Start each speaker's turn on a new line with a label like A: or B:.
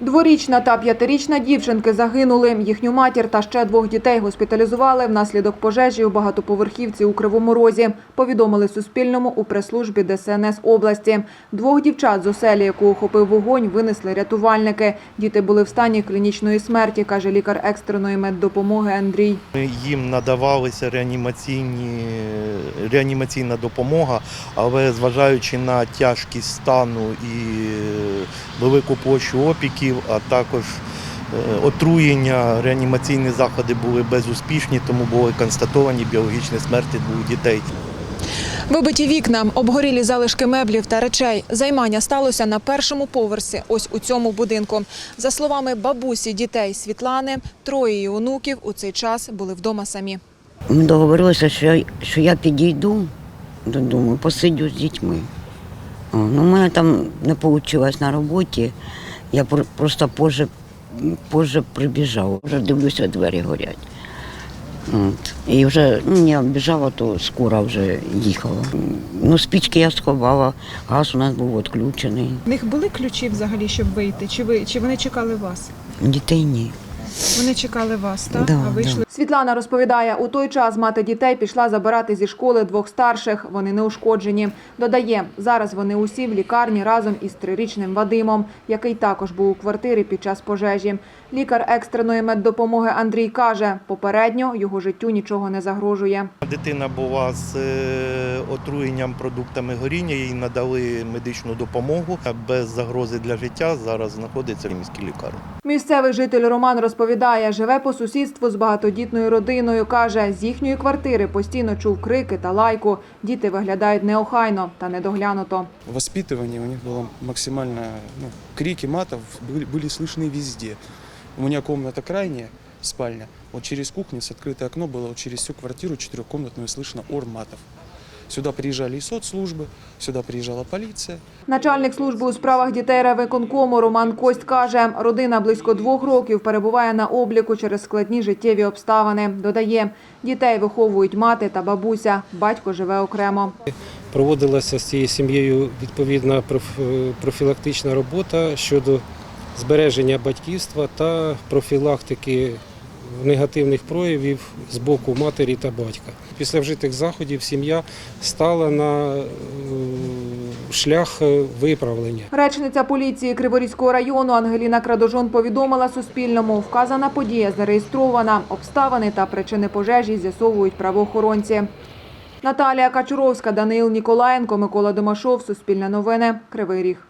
A: Дворічна та п'ятирічна дівчинки загинули. Їхню матір та ще двох дітей госпіталізували внаслідок пожежі у багатоповерхівці у Кривому Розі. Повідомили Суспільному у прес-службі ДСНС області. Двох дівчат з оселі, яку охопив вогонь, винесли рятувальники. Діти були в стані клінічної смерті, каже лікар екстреної меддопомоги Андрій.
B: Їм надавалася реанімаційні, реанімаційна допомога, але зважаючи на тяжкість стану і велику площу опіків, а також е, отруєння, реанімаційні заходи були безуспішні, тому були констатовані біологічні смерті двох дітей.
A: Вибиті вікна, обгорілі залишки меблів та речей. Займання сталося на першому поверсі, ось у цьому будинку. За словами бабусі дітей Світлани, троє її онуків у цей час були вдома самі.
C: Ми договорилися, що я, що я підійду додому, посидю з дітьми. Ну, у мене там не вийшло на роботі. Я просто позже, позже прибіжав. Вже дивлюся, двері горять. От. І вже ну, я біжала, то скоро вже їхала. Ну, спічки я сховала, газ у нас був відключений.
D: В них були ключі взагалі, щоб вийти? Чи ви чи вони чекали вас?
C: Дітей ні.
D: Вони чекали вас, так?
C: Да,
D: а вийшли.
A: Світлана розповідає, у той час мати дітей пішла забирати зі школи двох старших. Вони не ушкоджені. Додає, зараз вони усі в лікарні разом із трирічним Вадимом, який також був у квартирі під час пожежі. Лікар екстреної меддопомоги Андрій каже, попередньо його життю нічого не загрожує.
B: Дитина була з е, отруєнням продуктами горіння, їй надали медичну допомогу. Без загрози для життя зараз знаходиться в міській лікарні.
A: Місцевий житель Роман розповідає, живе по сусідству з багатодітною родиною. Каже, з їхньої квартири постійно чув крики та лайку. Діти виглядають неохайно та недоглянуто.
E: воспитывание у них было максимально, ну, крики матов были, были слышны везде. У меня комната крайняя, спальня, вот через кухню с открытое окно было, вот через всю квартиру четырехкомнатную слышно ор матов. Сюда приезжали и соцслужбы, сюда приезжала полиция.
A: Начальник служби у справах дітей райвиконкому Роман Кость каже, родина близько двох років перебуває на обліку через складні життєві обставини. Додає, дітей виховують мати та бабуся. Батько живе окремо.
F: проводилася з цією сім'єю відповідна профілактична робота щодо збереження батьківства та профілактики негативних проявів з боку матері та батька. Після вжитих заходів сім'я стала на е, шлях е, виправлення.
A: Речниця поліції Криворізького району Ангеліна Крадожон повідомила Суспільному, вказана подія зареєстрована. Обставини та причини пожежі з'ясовують правоохоронці. Наталія Качуровська, Даниїл Ніколаєнко, Микола Домашов, Суспільне новини, Кривий Ріг.